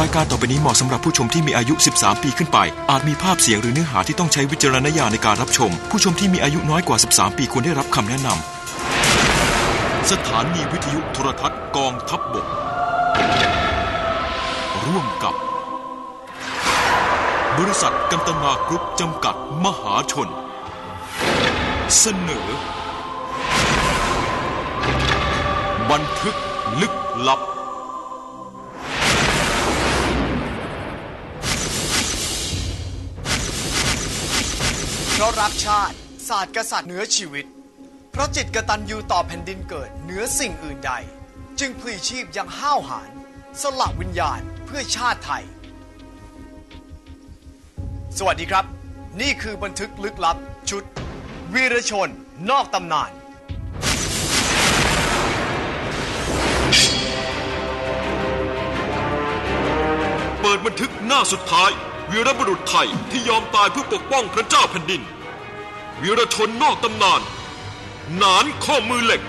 รายการต่อไปนี้เหมาะสำหรับผู้ชมที่มีอายุ 13 ปีขึ้นไป อาจมีภาพเสียงหรือเนื้อหาที่ต้องใช้วิจารณญาณในการรับชม ผู้ชมที่มีอายุน้อยกว่า 13 ปีควรได้รับคำแนะนำ สถานีวิทยุโทรทัศน์กองทัพบบก ร่วมกับ บริษัทกันตนากรุ๊ปจำกัดมหาชน เสนอ บันทึกลึกลับ ราะรักชาติ ศาสตร์กษัตริย์เหนือชีวิต เพราะจิตกระตัญญูต่อแผ่นดินเกิดเหนือสิ่งอื่นใด จึงพลีชีพอยังห้าวหาญสละวิญญาณเพื่อชาติไทย สวัสดีครับ นี่คือบันทึกลึกลับชุด วีรชนนอกตำนานเปิดบันทึกหน้าสุดท้าย วีรบุรุษไทยที่ยอมตายเพื่อปกป้องพระเจ้าแผ่นดินวีรชนนอกตำนาน หนานข้อมือเหล็ก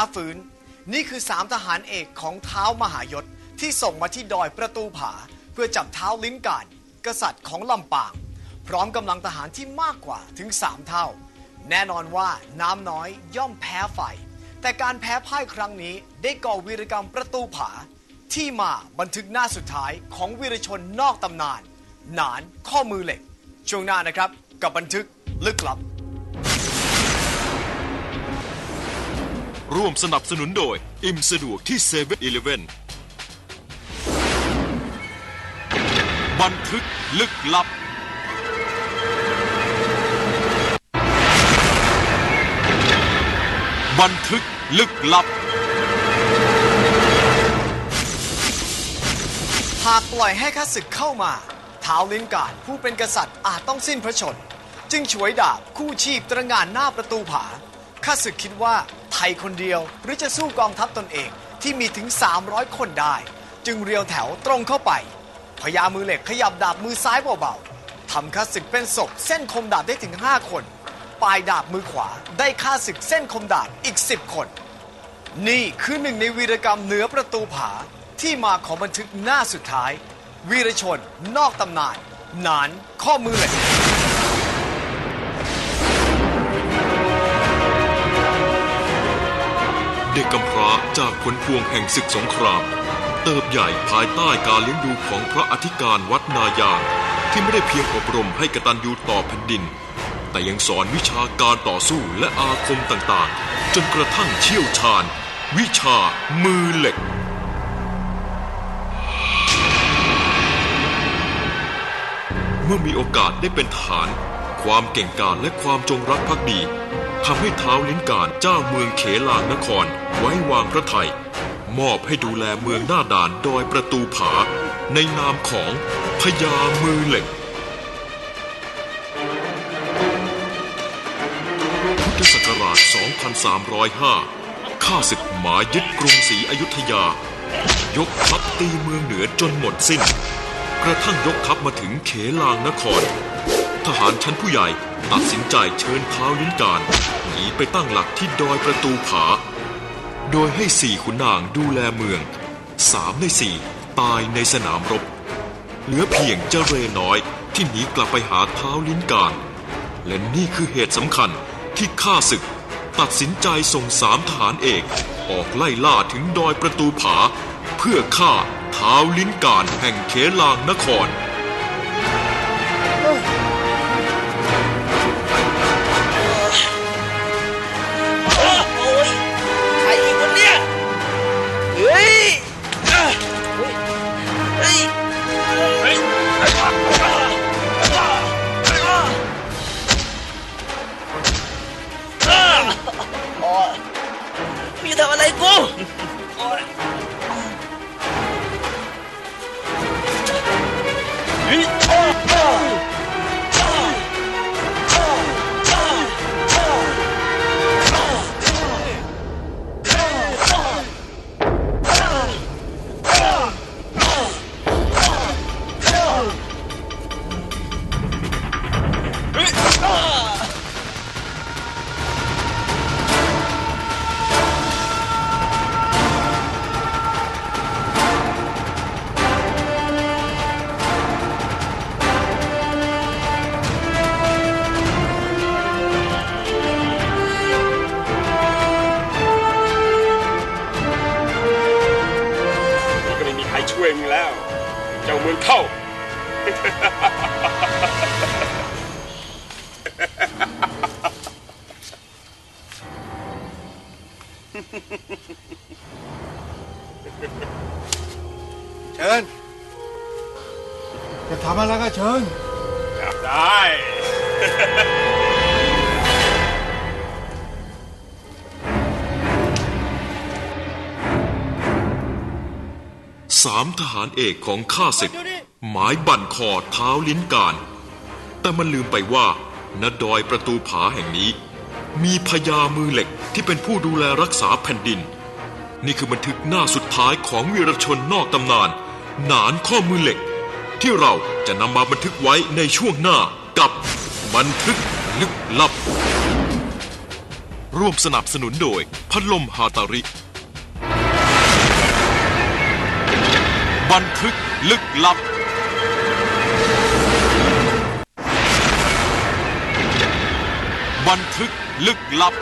ารฟ้าฝืน นี่คือสามทหารเอกของเท้ามหายศที่ส่งมาที่ดอยประตูผา เพื่อจับเท้าลิ้นการกษัตริย์ของลำปาง พร้อมกำลังทหารที่มากกว่าถึงสามเท่า แน่นอนว่าน้ำน้อยย่อมแพ้ไฟ แต่การแพ้พ่ายครั้งนี้ได้ก่อวีรกรรมประตูผา ที่มาบันทึกหน้าสุดท้ายของวีรชนนอกตำนาน หนานข้อมือเหล็ก ช่วงหน้านะครับกับบันทึกลึกลับ ร่วมสนับสนุนโดย อิ่มสะดวกที่เซเว่นอีเลฟเว่นบันทึกลึกลับ บันทึกลึกลับ หากปล่อยให้ข้าศึกเข้ามาท้าวลิ้นการผู้เป็นกษัตริย์อาจต้องสิ้นพระชน จึงฉวยดาบคู่ชีพตระหงานหน้าประตูผาข้าศึกคิดว่า ไทยคนเดียว หรือจะสู้กองทัพตนเองที่มีถึง 300 คนได้ จึงเรียวแถวตรงเข้าไปพญามือเหล็กขยับดาบมือซ้ายเบาๆทำข้าศึกเป็นศพเส้นคมดาบได้ถึง 5 คนปลายดาบมือขวาได้ฆ่าศึกเส้นคมดาบอีก 10 คน นี่คือหนึ่งในวีรกรรมเหนือประตูผาที่มาของบันทึกหน้าสุดท้าย วีรชนนอกตำนาน หนานข้อมือเหล็ก เด็กกำพร้าจากผลพวงแห่งศึกสงคราม เติบใหญ่ภายใต้การเลี้ยงดูของพระอธิการวัดนายางที่ไม่ได้เพียงอบรมให้กตัญญูต่อแผ่นดิน แต่ยังสอนวิชาการต่อสู้และอาคมต่างๆ จนกระทั่งเชี่ยวชาญ วิชามือเหล็กเมื่อมีโอกาสได้เป็นทหาร ความเก่งกาจและความจงรักภักดี ทำให้ท้าวลิ้นการเจ้าเมืองเขลางนครไว้วางพระไทย มอบให้ดูแลเมืองหน้าด่านดอยประตูผา ในนามของพญามือเหล็ก พุทธศักราช 2305 ข้าศึกหมายยึดกรุงศรีอยุธยา ยกทัพตีเมืองเหนือจนหมดสิ้น กระทั่งยกทัพมาถึงเขลางนคร ทหารชั้นผู้ใหญ่ตัดสินใจเชิญเท้าวลิ้นการหนีไปตั้งหลักที่ดอยประตูผา โดยให้สี่ขุนนางดูแลเมืองสามในสี่ตายในสนามรบ เหลือเพียงเจเรน้อยที่หนีกลับไปหาเท้าวลิ้นการ และนี่คือเหตุสำคัญที่ข้าศึก ตัดสินใจส่งสามทหารเอก ออกไล่ล่าถึงดอยประตูผา เพื่อฆ่าท้าวลิ้นการแห่งเขลางนคร สามทหารเอกของข้าศึก หมายบั่นคอเท้าลิ้นการ แต่มันลืมไปว่าณดอยประตูผาแห่งนี้ มีพญามือเหล็กที่เป็นผู้ดูแลรักษาแผ่นดิน นี่คือบันทึกหน้าสุดท้ายของวีรชนนอกตำนาน หนานข้อมือเหล็ก ที่เราจะนำมาบันทึกไว้ในช่วงหน้ากับ บันทึกลึกลับ ร่วมสนับสนุนโดย พัดลมฮาตาริ บันทึกลึกลับ บันทึกลึกลับ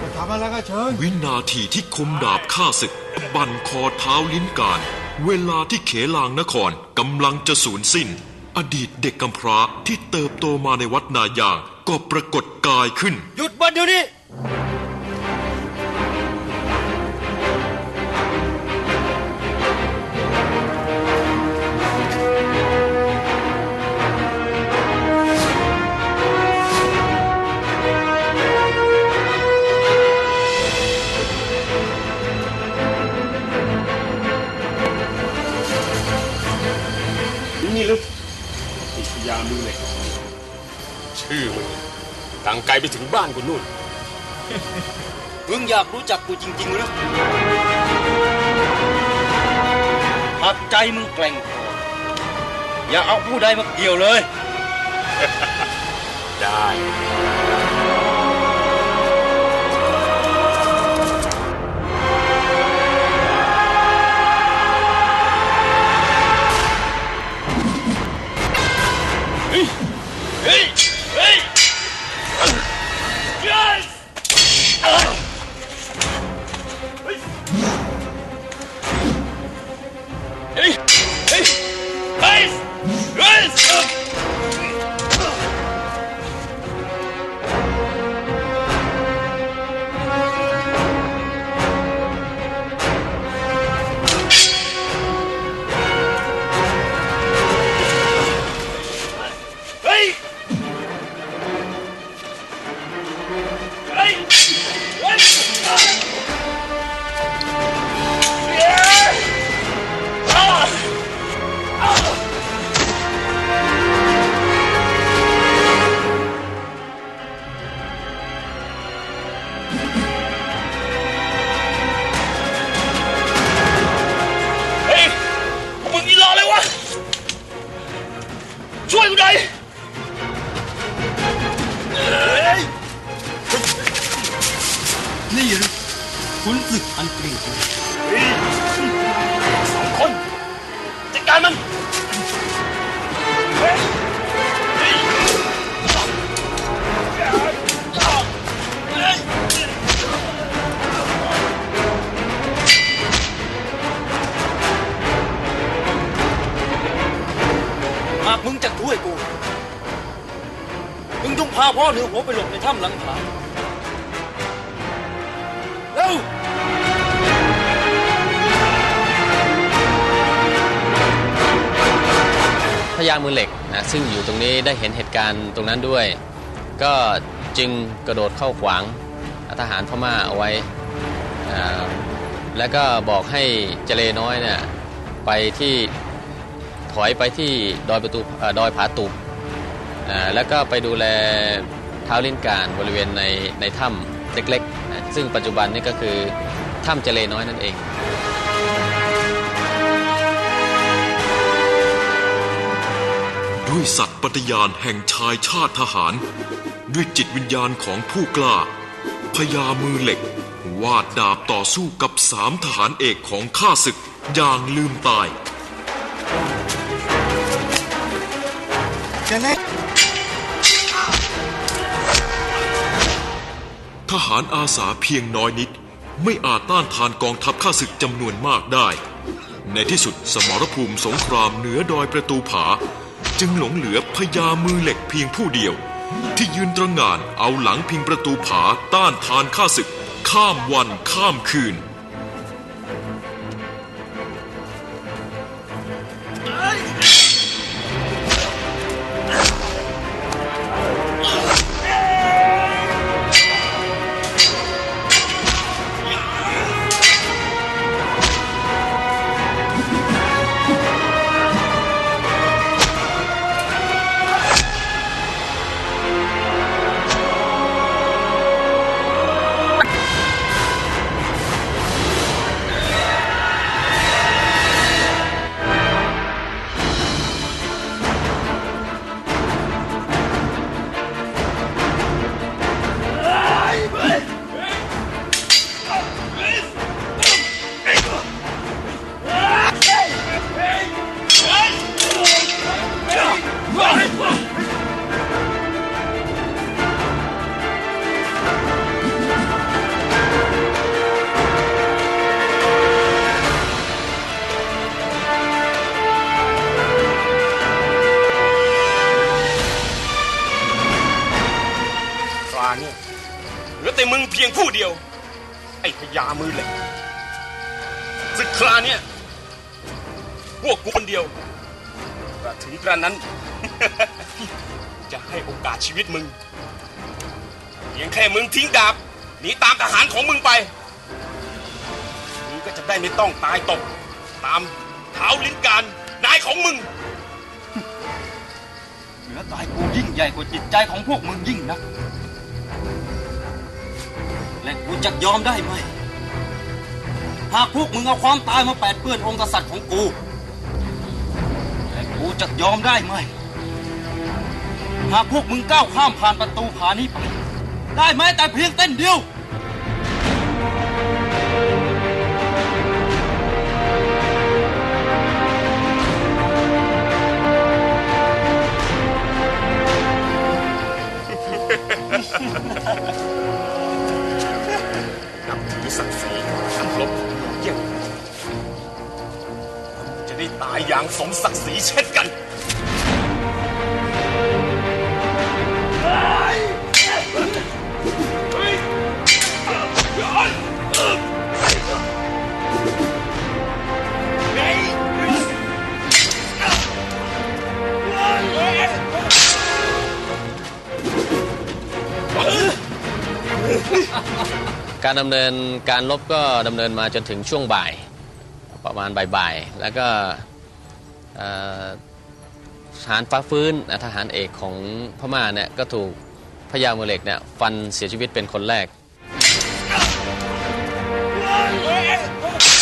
จะทำอะไรก็เชิญ วินาทีที่คมดาบฆ่าศึก บันคอเท้าลิ้นการ เวลาที่เขลางนครกำลังจะสูญสิ้น อดีตเด็กกำพร้าที่เติบโตมาในวัดนายางก็ปรากฏกายขึ้น หยุดมันเดี๋ยวนี้ ดังไกลไปถึงบ้านกูนู่น มึงอยากรู้จักกูจริงๆหรือหากใจมึงแกร่งพออย่าเอาผู้ใดมาเกี่ยวเลย ได้ พ่อเหนือหัวไปหลบในถ้ำหลังผาเร็วพญามือเหล็กนะซึ่งอยู่ตรงนี้ได้เห็นเหตุการณ์ตรงนั้นด้วย ก็จึงกระโดดเข้าขวางทหารพม่าเอาไว้ แล้วก็บอกให้เจเลน้อยเนี่ยไปที่ถอยไปที่ดอยประตูดอยผาตุบแล้วก็ไปดูแล เท้าลิ้นการบริเวณในในถ้ำเล็กๆนะซึ่งปัจจุบันนี่ก็คือถ้ำเจเลน้อยนั่นเองด้วยสัตย์ปฏิญาณแห่งชายชาติทหาร ด้วยจิตวิญญาณของผู้กล้าพญามือเหล็ก วาดดาบต่อสู้กับสามทหารเอกของข้าศึกอย่างลืมตายเจเล่ ทหารอาสาเพียงน้อยนิด ไม่อาจต้านทานกองทัพข้าศึกจำนวนมากได้ ในที่สุดสมรภูมิสงครามเหนือดอยประตูผา จึงหลงเหลือพญามือเหล็กเพียงผู้เดียว ที่ยืนตระหง่านเอาหลังพิงประตูผาต้านทานข้าศึก ข้ามวันข้ามคืน มือเหล็กศึกคราเนี้ยพวกกูคนเดียวกระถึงกระนั้น จะให้โอกาสชีวิตมึงเพียงแค่มึงทิ้งดาบหนีตามทหารของมึงไปมึงก็จะได้ไม่ต้องตายตก ตามเท้าลิ้นการนายของมึงเหนือตายกูยิ่งใหญ่กว่าจิตใจของพวกมึงยิ่งนักและกูจะยอมได้ไหม หากพวกมึงเอาความตายมาแปดเปื้อนองค์กษัตริย์ของกูและกูจะยอมได้ไหม หากพวกมึงก้าวข้ามผ่านประตูผานี้ไป ได้ไหมแต่เพียงเต้นเดียวนับถือศักดิ์ศรี ได้ตายอย่างสมศักดิ์ศรีเช่นกัน การดำเนินการลบก็ดำเนินมาจนถึงช่วงบ่าย ประมาณบ่ายๆ แล้วก็ทหารฟ้าฟื้นทหารเอกของพม่าเนี่ยก็ถูกพญาเมเล็กเนี่ยฟันเสียชีวิตเป็นคนแรก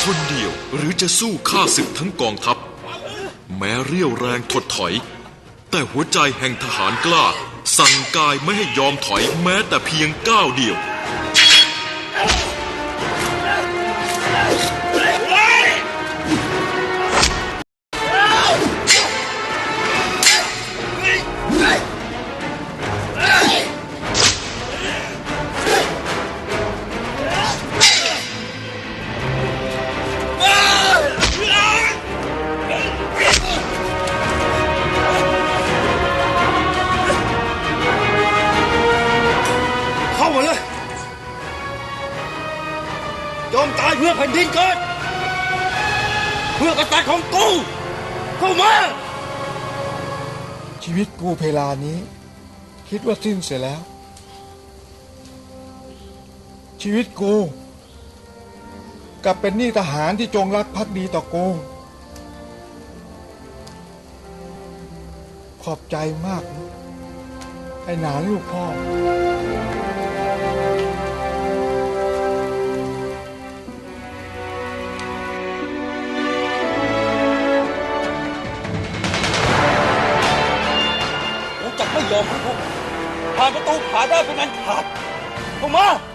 คนเดียวหรือจะสู้ข้าศึกทั้งกองทัพ แม้เรียวแรงถดถอย แต่หัวใจแห่งทหารกล้า สั่งกายไม่ให้ยอมถอยแม้แต่เพียงก้าวเดียว เวลานี้ คิดว่าสิ้นเสียแล้ว ชีวิตกูกลับเป็นหนี้ทหารที่จงรักภักดีต่อกู ขอบใจมาก ไอ้หนานลูกพ่อ ประ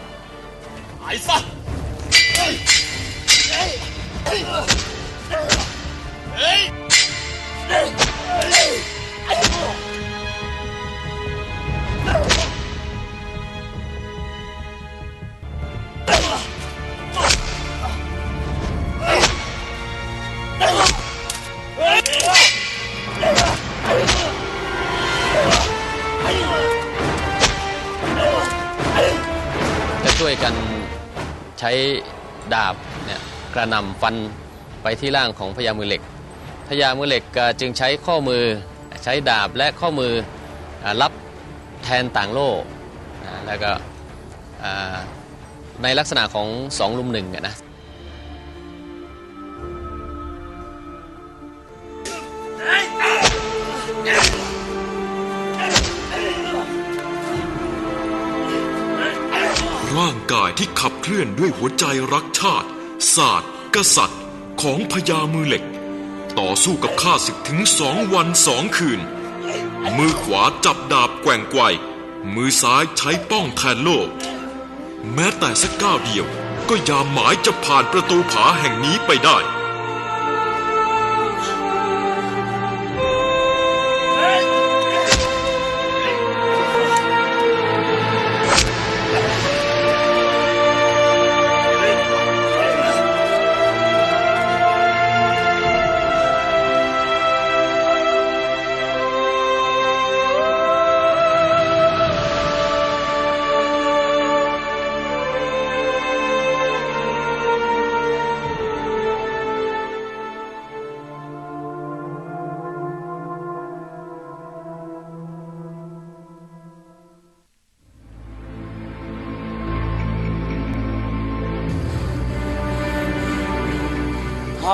กระหน่ำฟันไปที่ร่างของพญามือเหล็กพญามือเหล็กจึงใช้ข้อมือใช้ดาบและข้อมืออรับแทนต่างโล่แล้วก็ในลักษณะของสองลุมหนึ่งนะร่างกายที่ขับเคลื่อนด้วยหัวใจรักชาติ ศาสตร์ กษัตริย์ของพญามือเหล็ก ต่อสู้กับข้าศึกถึงสองวันสองคืน มือขวาจับดาบแกว่งไกวมือซ้ายใช้ป้องแทนโลก แม้แต่สักก้าวเดียว ก็ยามหมายจะผ่านประตูผาแห่งนี้ไปได้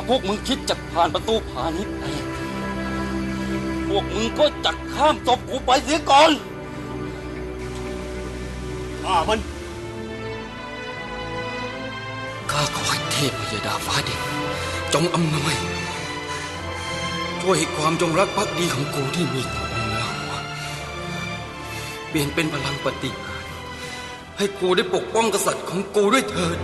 พวกมึงคิดจะผ่านประตูผานี้ไป พวกมึงก็จักข้ามศพกูไปเสียก่อนฆ่ามัน ข้าขอให้เทพพยดาฟ้าเด็กจงอำนวย ช่วยให้ความจงรักภักดีของกูที่มีต่อมึงแล้วเปลี่ยนเป็นพลังปฏิหารย์ให้กูได้ปกป้องกษัตริย์ของกูด้วยเถิด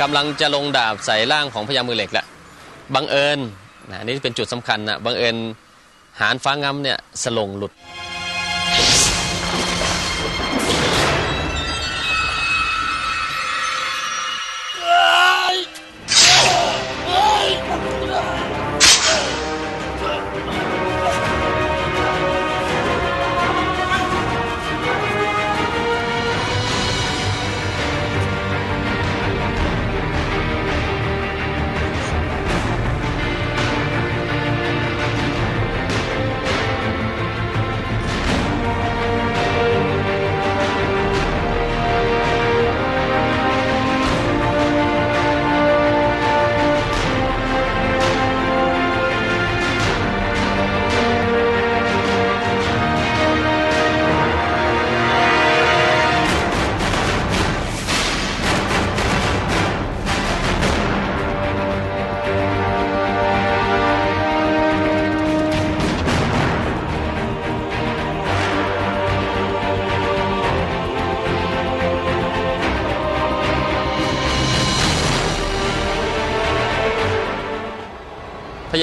กำลังจะลงดาบใส่ร่างของพญามือเหล็กแล้วบังเอิญนะนี่เป็นจุดสำคัญนะบังเอิญหานฟ้างำเนี่ยสลงหลุด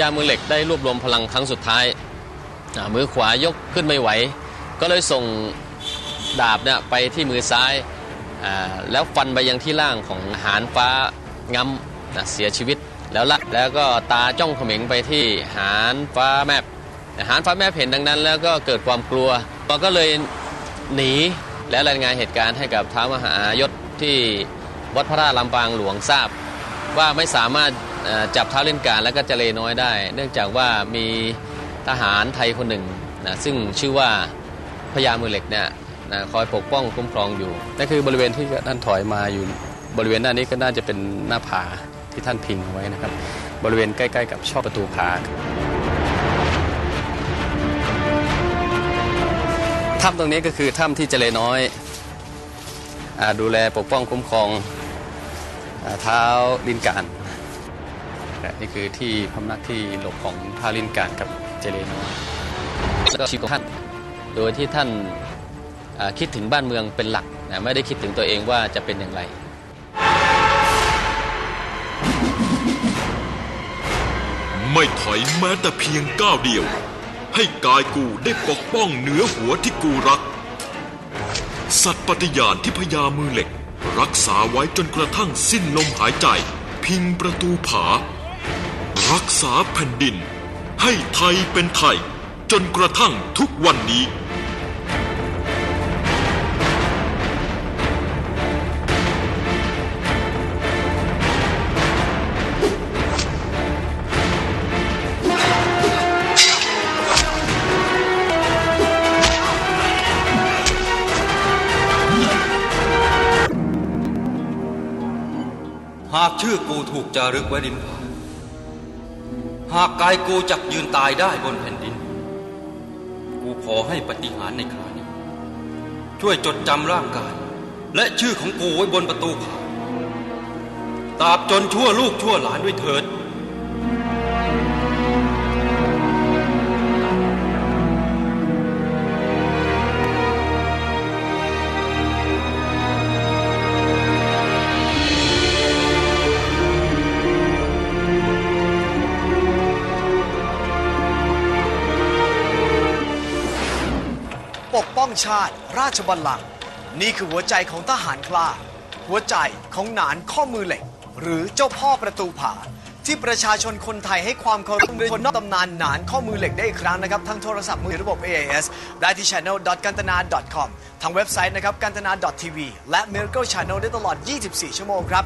ามือเหล็กได้รวบรวมพลังครั้งสุดท้าย มือขวายกขึ้นไม่ไหว ก็เลยส่งดาบเนี่ยไปที่มือซ้าย แล้วฟันไปยังที่ล่างของหานฟ้างำเสียชีวิตแล้วละแล้วก็ตาจ้องเขม็งไปที่หานฟ้าแมบหานฟ้าแมบเห็นดังนั้น แล้วก็เกิดความกลัวก็เลยหนีและรายงานเหตุการณ์ให้กับท้าวมหายศที่วัดพระราชลำปางหลวงทราบ ว่าไม่สามารถจับเท้าเล่นการและก็เจเลน้อยได้ เนื่องจากว่ามีทหารไทยคนหนึ่งนะซึ่งชื่อว่าพญามือเหล็กเนี่ยนะคอยปกป้องคุ้มครองอยู่นั่นคือบริเวณที่ท่านถอยมาอยู่ บริเวณด้านนี้ก็น่าจะเป็นหน้าผาที่ท่านพิงเอาไว้นะครับ บริเวณใกล้ๆ กับช่อประตูผาถ้ำตรงนี้ก็คือถ้ำที่เจเลน้อยอดูแลปกป้องคุ้มครองอเท้าลินการ นี่คือที่พำนักที่หลบของเท้าลินการกับเจเลนแล้วก็ชีวิตของท่าน โดยที่ท่านคิดถึงบ้านเมืองเป็นหลักนะไม่ได้คิดถึงตัวเองว่าจะเป็นอย่างไรไม่ถอยแม้แต่เพียงก้าวเดียว ให้กายกูได้ปกป้องเหนือหัวที่กูรัก สัตว์ปฏิญาณที่พญามือเหล็ก รักษาไว้จนกระทั่งสิ้นลมหายใจ พิงประตูผา รักษาแผ่นดิน ให้ไทยเป็นไทย จนกระทั่งทุกวันนี้ หากชื่อกูถูกจารึกไว้ดินผา หากกายกูจักยืนตายได้บนแผ่นดิน กูขอให้ปฏิหารในครานี้ ช่วยจดจำร่างกาย และชื่อของกูไว้บนประตูผาตราบจนชั่วลูกชั่วหลานด้วยเถิด ชาติ ราชบัลลังก์นี่คือหัวใจของทหารกล้า หัวใจของหนานข้อมือเหล็ก หรือเจ้าพ่อประตูผา ที่ประชาชนคนไทยให้ความเคารพคนนอกตำนานหนานข้อมือเหล็กได้อีกครั้งนะครับ ทั้งโทรศัพท์มือถือระบบ AIS ได้ที่ channel.kantana.com ทางเว็บไซต์นะครับ kantana .tv และ Miracle Channel ได้ตลอด 24 ชั่วโมงครับ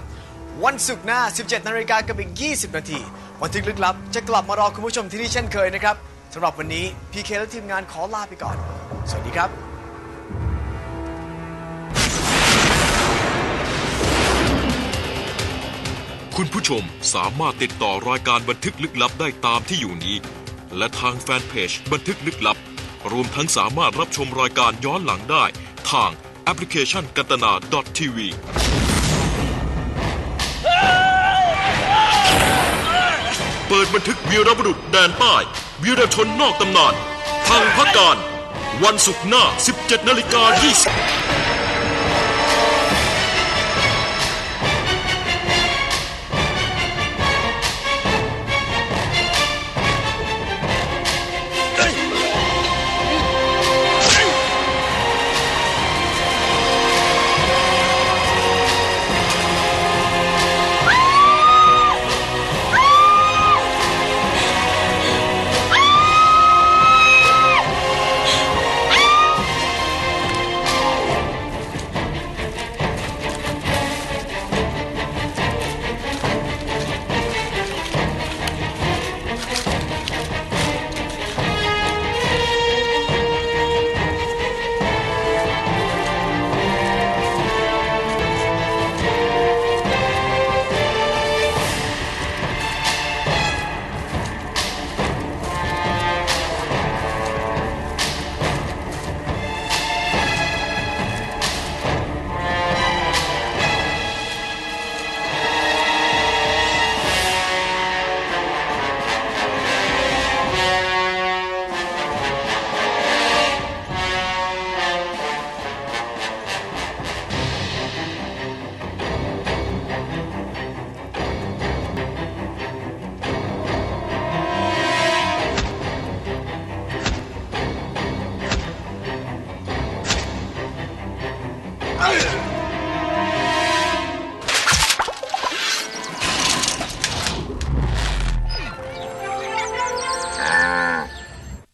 วันศุกร์หน้า 17 นาฬิกากับอีก 20 นาทีบันทึกลึกลับจะกลับมารอคุณผู้ชมที่นี่เช่นเคยนะครับสำหรับวันนี้พีเคและทีมงานขอลาไปก่อน สวัสดีครับ คุณผู้ชมสามารถติดต่อรายการบันทึกลึกลับได้ตามที่อยู่นี้ และทางแฟนเพจบันทึกลึกลับ รวมทั้งสามารถรับชมรายการย้อนหลังได้ ทางแอปพลิเคชันกันตนา .tv เปิดบันทึกวีรบุรุษแดนใต้วีรชนนอกตำนาน ทางพักการ วันศุกร์หน้า 17นาฬิกา20